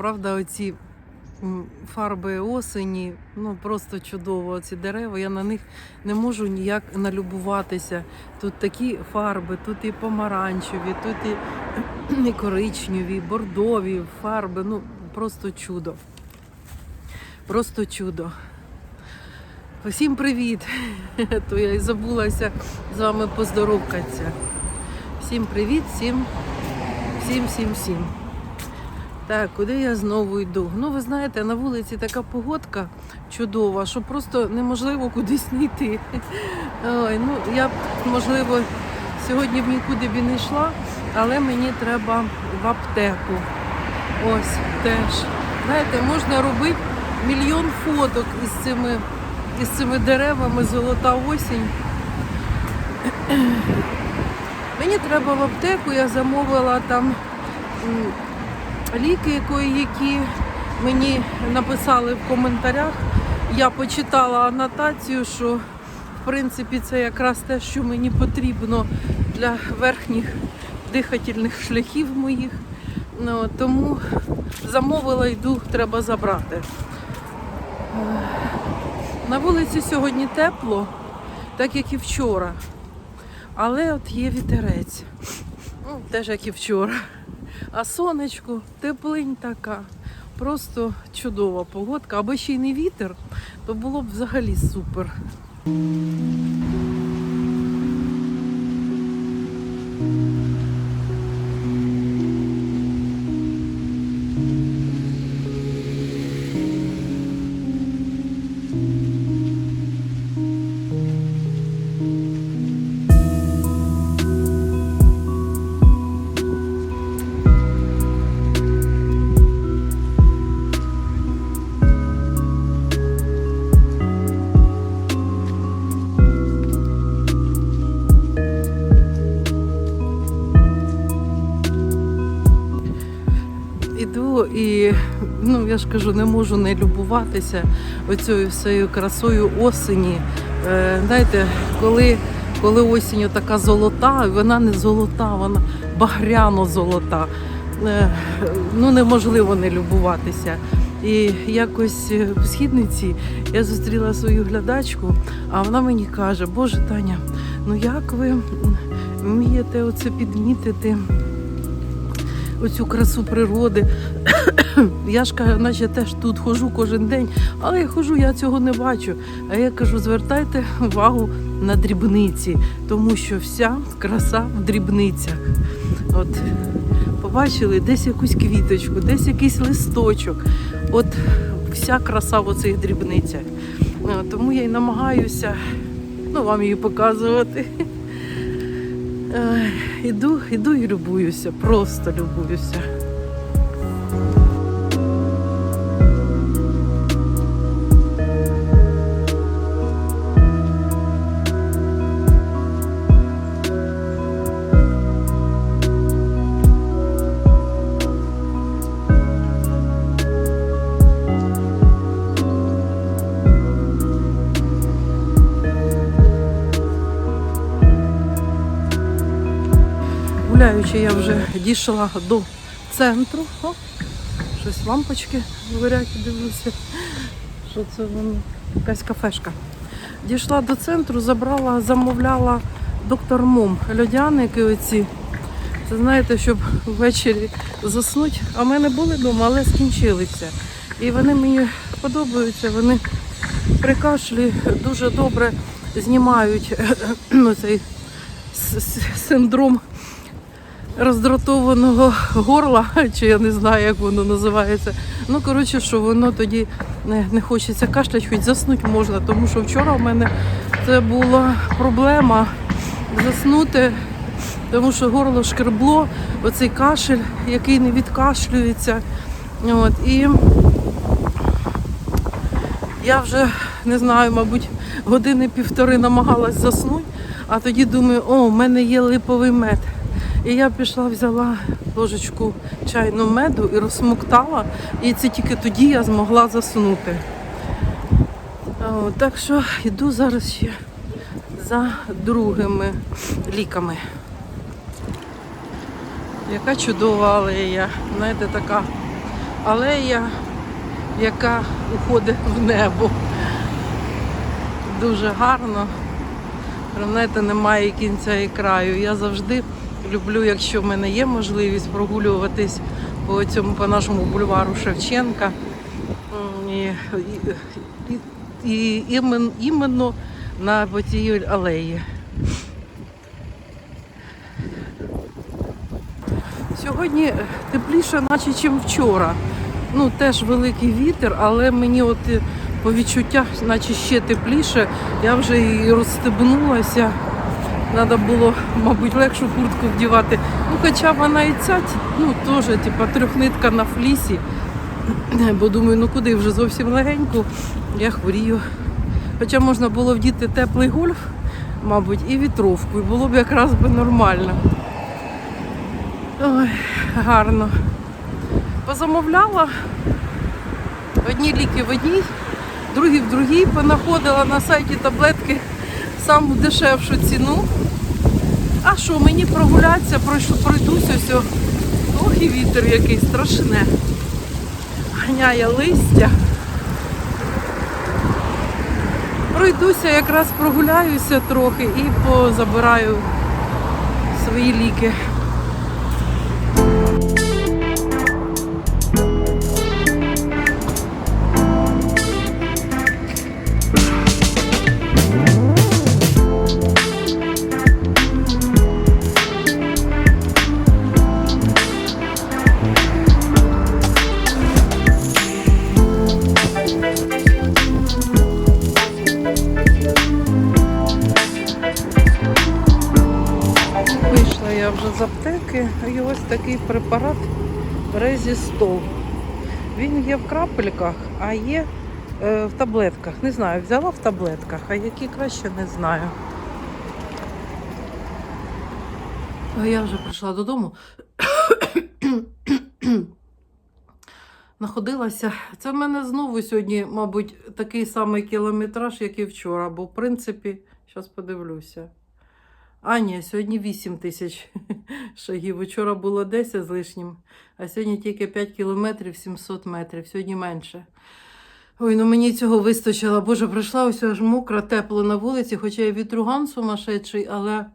правда, оці фарби осені, ну просто чудово. Ці дерева, я на них не можу ніяк налюбуватися. Тут такі фарби, тут і помаранчеві, тут і, і коричневі, і бордові фарби. Ну, просто чудо. Просто чудо. Всім привіт! То я і забулася з вами поздоровкатися. Всім привіт, всім, всім, всім, всім. Так, куди я знову йду? Ну, ви знаєте, на вулиці така погодка чудова, що просто неможливо кудись не йти. Ой, ну, я б, можливо, сьогодні б нікуди б не йшла, але мені треба в аптеку. Ось теж. Знаєте, можна робити мільйон фоток із цими, із цими деревами, золота осінь. Мені треба в аптеку, я замовила там ліки, які мені написали в коментарях. Я почитала анотацію, що в принципі це якраз те, що мені потрібно для верхніх дихательних шляхів моїх. Ну, тому замовила, йду, треба забрати. На вулиці сьогодні тепло, так як і вчора. Але от є вітерець. Ну, теж як і вчора. А сонечко, теплинь така. Просто чудова погодка. Аби ще й не вітер, то було б взагалі супер. Іду і ну я ж кажу, не можу не любуватися оцією всею красою осені. Е, знаєте, коли, коли осінь така золота, вона не золота, вона багряно-золота. Е, ну неможливо не любуватися. І якось в східниці я зустріла свою глядачку, а вона мені каже: Боже Таня, ну як ви вмієте оце підмітити? Оцю красу природи. Я ж кажу, наче теж тут хожу кожен день, але я хожу, я цього не бачу. А я кажу, звертайте увагу на дрібниці, тому що вся краса в дрібницях. От побачили десь якусь квіточку, десь якийсь листочок. От вся краса в оцих дрібницях. Е, Тому я й намагаюся ну, вам її показувати. Іду, іду і любуюся, просто любуюся. Гуляючи, я вже дійшла до центру. О, щось лампочки горять, дивлюся. Що це воно? Якась кафешка. Дійшла до центру, забрала, замовляла доктор Мом. Льодяники оці. Це знаєте, щоб ввечері заснути. А в мене були вдома, але скінчилися. І вони мені подобаються, вони при кашлі дуже добре знімають ну, цей с- с- синдром роздратованого горла, чи я не знаю, як воно називається. Ну, коротше, що воно тоді не, не хочеться кашлять, хоч заснути можна, тому що вчора в мене це була проблема заснути, тому що горло шкербло, оцей кашель, який не відкашлюється. От, і я вже не знаю, мабуть, години півтори намагалась заснути, а тоді думаю, о, в мене є липовий мед. І я пішла, взяла ложечку чайну меду і розсмоктала, і це тільки тоді я змогла заснути. О, так що йду зараз ще за другими ліками. Яка чудова алея. Знаєте, така алея, яка уходить в небо. Дуже гарно. Знаєте, немає кінця і краю. Я завжди люблю, якщо в мене є можливість прогулюватись по цьому по нашому бульвару Шевченка. І, і, і, імен- іменно на цій алеї. Сьогодні тепліше, наче чим вчора. Ну, теж великий вітер, але мені от е, по відчуттях, наче ще тепліше. Я вже і розстебнулася. Треба було, мабуть, легшу куртку вдівати. Ну, хоча вона і ця, ну, теж, типа, трьохнитка на флісі. Бо думаю, ну куди вже зовсім легенько, я хворію. Хоча можна було вдіти теплий гольф, мабуть, і вітровку, і було б якраз би нормально. Ой, гарно. Позамовляла одні ліки в одній, другі в другій. Понаходила на сайті таблетки саму дешевшу ціну. А що, мені прогулятися, пройдуся все. Ох, і вітер який страшне. Ганяє листя. Пройдуся, якраз прогуляюся трохи і позабираю свої ліки. Він є в крапельках, а є е, в таблетках. Не знаю, взяла в таблетках, а які краще не знаю. А я вже прийшла додому. Находилася. Це в мене знову сьогодні, мабуть, такий самий кілометраж, як і вчора, бо в принципі, зараз подивлюся. А, ні, сьогодні 8 тисяч шагів. Вчора було 10 з лишнім, а сьогодні тільки 5 кілометрів 700 метрів, сьогодні менше. Ой, ну мені цього вистачило. Боже, прийшла ось аж мокра, тепло на вулиці, хоча і вітруган сумасшедший, але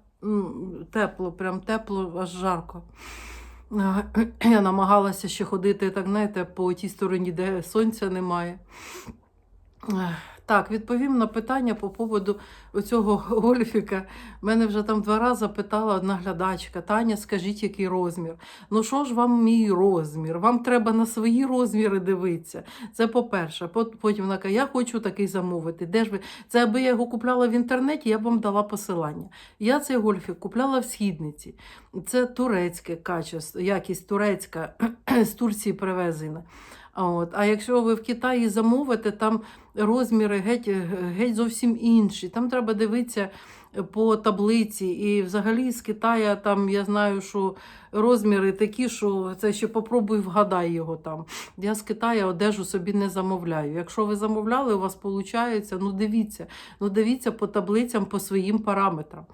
тепло, прям тепло, аж жарко. Я намагалася ще ходити, так знаєте, по тій стороні, де сонця немає. Так, відповім на питання по поводу оцього гольфіка. Мене вже там два рази питала одна глядачка: Таня, скажіть, який розмір? Ну що ж вам мій розмір? Вам треба на свої розміри дивитися. Це по-перше. Потім вона каже, я хочу такий замовити. Де ж ви? Це аби я його купляла в інтернеті, я б вам дала посилання. Я цей гольфік купляла в східниці. Це турецьке качество, якість турецька з Турції привезена. А От. А якщо ви в Китаї замовите, там розміри геть, геть зовсім інші. Там треба дивитися по таблиці. І взагалі з Китая там я знаю, що розміри такі, що це ще попробуй вгадай його там. Я з Китаю одежу собі не замовляю. Якщо ви замовляли, у вас виходить, ну дивіться, ну дивіться по таблицям, по своїм параметрам.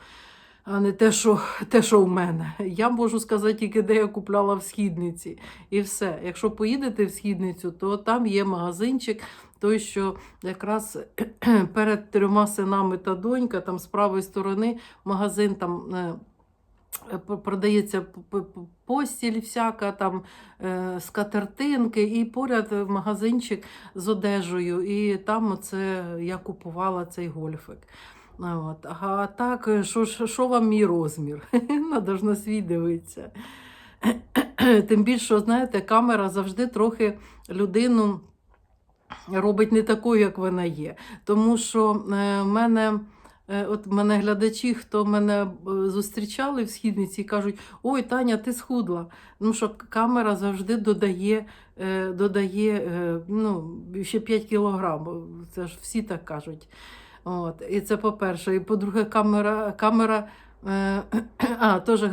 А не те, що, те, що в мене. Я можу сказати тільки, де я купляла в східниці. І все. Якщо поїдете в східницю, то там є магазинчик, той, що якраз перед трьома синами та донька, там з правої сторони магазин там. е, Продається постіль всяка, там е, скатертинки, і поряд магазинчик з одежею. І там оце я купувала цей гольфик. От. А так, що, що вам мій розмір? Надо ж на свій дивитися. Тим більше, знаєте, камера завжди трохи людину робить не такою, як вона є. Тому що е, в мене. е, От мене глядачі, хто мене е, зустрічали в східниці, кажуть: Ой, Таня, ти схудла. Ну що камера завжди додає, е, додає е, ну, ще 5 кілограм. Це ж всі так кажуть. От, і це по-перше. І по-друге, камера, камера е, а, теж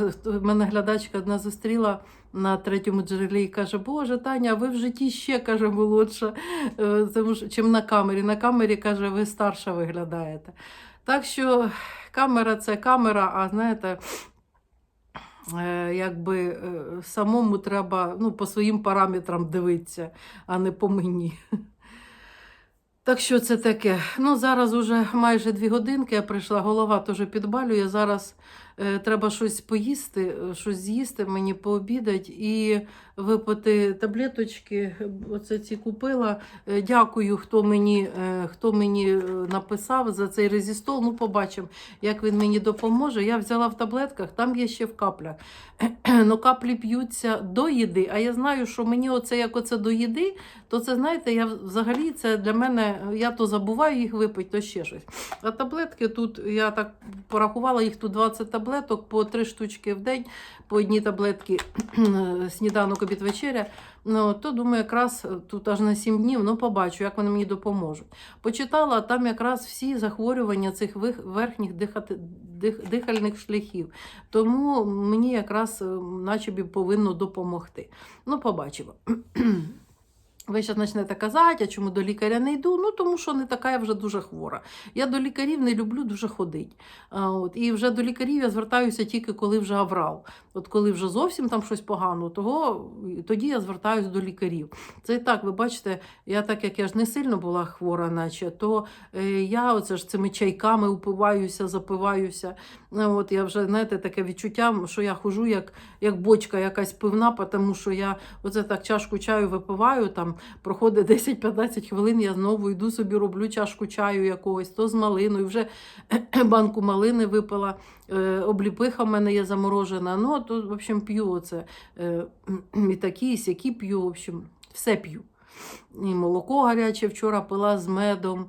мене глядачка одна зустріла на третьому джерелі і каже: Боже, Таня, ви в житті ще каже, молодша, е, чим на камері. На камері каже, ви старша виглядаєте. Так що камера це камера, а знаєте, е, якби е, самому треба ну, по своїм параметрам дивитися, а не по мені. Так що це таке? Ну, зараз уже майже дві годинки я прийшла, голова теж підбалює. Зараз треба щось поїсти, е, щось з'їсти, мені пообідати і випити таблеточки. Оце ці купила. Е, Дякую, хто мені, е, хто мені е, написав за цей резістол. Ну, побачимо, як він мені допоможе. Я взяла в таблетках, там є ще в каплях. Ну, каплі п'ються до їди, а я знаю, що мені оце як оце до їди, то це, знаєте, я взагалі це для мене, я то забуваю їх випити, то ще щось. А таблетки тут, я так порахувала, їх тут 20 таблеток, по 3 штучки в день, по одній таблетки сніданок, обід, вечеря. Ну, то думаю, якраз тут аж на 7 днів, ну побачу, як вони мені допоможуть. Почитала, там якраз всі захворювання цих верхніх дихати, дих, дихальних шляхів. Тому мені якраз е, наче повинно допомогти. Ну, побачимо. Ви ще почнете казати, а чому до лікаря не йду? Ну, тому що не така я вже дуже хвора. Я до лікарів не люблю дуже ходити. І вже до лікарів я звертаюся тільки коли вже аврал. От коли вже зовсім там щось погано, того, тоді я звертаюся до лікарів. Це і так, ви бачите, я так як я ж не сильно була хвора, наче, то е, я оце ж цими чайками упиваюся, запиваюся. От я вже, знаєте, таке відчуття, що я хожу як, як бочка якась пивна, тому що я оце так чашку чаю випиваю, там проходить 10-15 хвилин, я знову йду собі, роблю чашку чаю якогось, то з малиною, вже банку малини випила, е, обліпиха в мене є заморожена. Ну, то, в общем, п'ю оце. Е, і такі, і сякі п'ю, в общем, все п'ю. І молоко гаряче вчора пила з медом.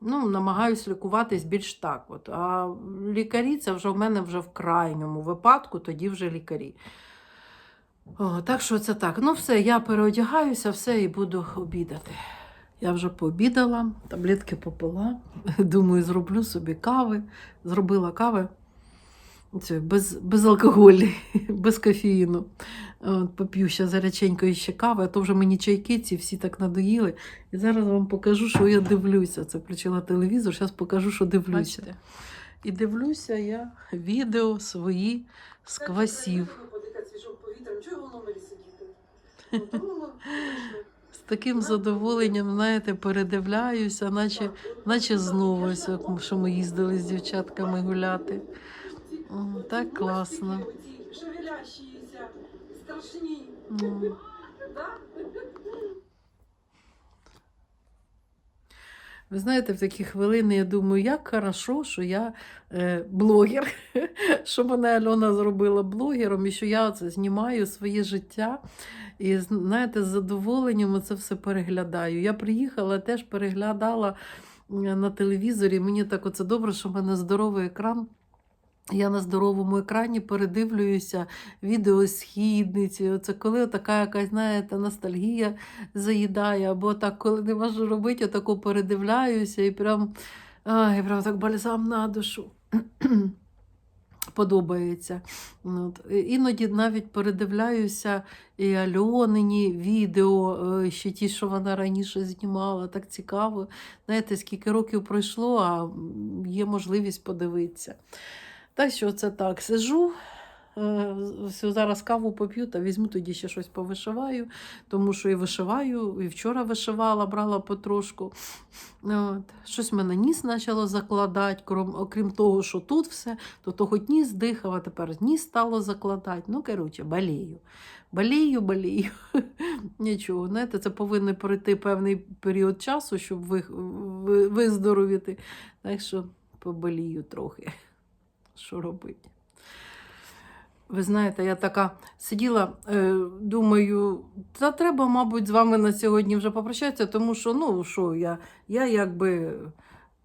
Ну, намагаюсь лікуватись більш так. От. А лікарі це вже в мене вже в крайньому випадку, тоді вже лікарі. О, так що це так. Ну, все, я переодягаюся, все і буду обідати. Я вже пообідала, таблетки попила. Думаю, зроблю собі кави. Зробила кави. Це без, без алкоголю, без кофеїну. От, поп'ю ще заряченької ще кави, а то вже мені чайки ці всі так надоїли. І зараз вам покажу, що я дивлюся. Це включила телевізор, зараз покажу, що дивлюся. Бачите? І дивлюся я відео свої з квасів. Чого в номері сидіти? З таким задоволенням, знаєте, передивляюся, наче, наче знову, ось, як що ми їздили з дівчатками гуляти. О, так класно. Шевелящіся, страшні. Ну. Да? Ви знаєте, в такі хвилини я думаю, як хорошо, що я е, блогер, що мене Альона зробила блогером, і що я це знімаю своє життя. І знаєте, з задоволенням це все переглядаю. Я приїхала, теж переглядала е, на телевізорі. Мені так оце добре, що в мене здоровий екран. Я на здоровому екрані передивлююся відео східниці. Оце коли така якась, знаєте, ностальгія заїдає, або так, коли не можу робити, я тако передивляюся і прям, ай, прям так бальзам на душу. Подобається. От. Іноді навіть передивляюся і Альонині відео, е, ще ті, що вона раніше знімала, так цікаво. Знаєте, скільки років пройшло, а є можливість подивитися. Так що це так, сижу. е, Зараз каву поп'ю та візьму тоді ще щось повишиваю, тому що і вишиваю, і вчора вишивала, брала потрошку. От. Щось в мене ніс почало закладати, крім, окрім того, що тут все, то, то хоч ніс дихав, а тепер ніс стало закладати. Ну, коротше, болію. Болію, болію. Нічого, знаєте, це повинен пройти певний період часу, щоб ви, ви, виздоровіти. Так що поболію трохи. Що робити? Ви знаєте, я така сиділа, е, думаю, та треба, мабуть, з вами на сьогодні вже попрощатися, тому що, ну, що я, я якби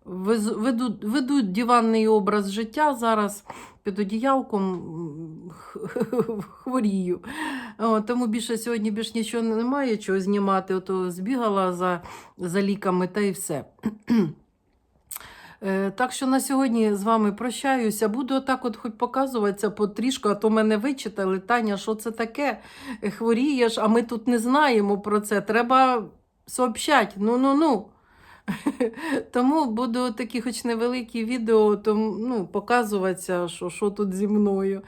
веду, веду диванний образ життя зараз під одіялком хворію. Тому більше сьогодні більш нічого немає чого знімати. Ото збігала за, за ліками та й все. Е, Так що на сьогодні з вами прощаюся. Буду отак от хоч показуватися потрішку, а то мене вичитали. Таня, що це таке? Е, Хворієш, а ми тут не знаємо про це. Треба сообщати. Ну-ну-ну. Тому буду такі, хоч невеликі відео, то, ну, показуватися, що, що тут зі мною.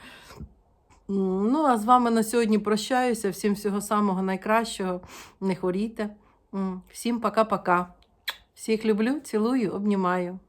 Ну, а з вами на сьогодні прощаюся. Всім всього самого найкращого. Не хворійте. Всім пока-пока. Всіх люблю, цілую, обнімаю.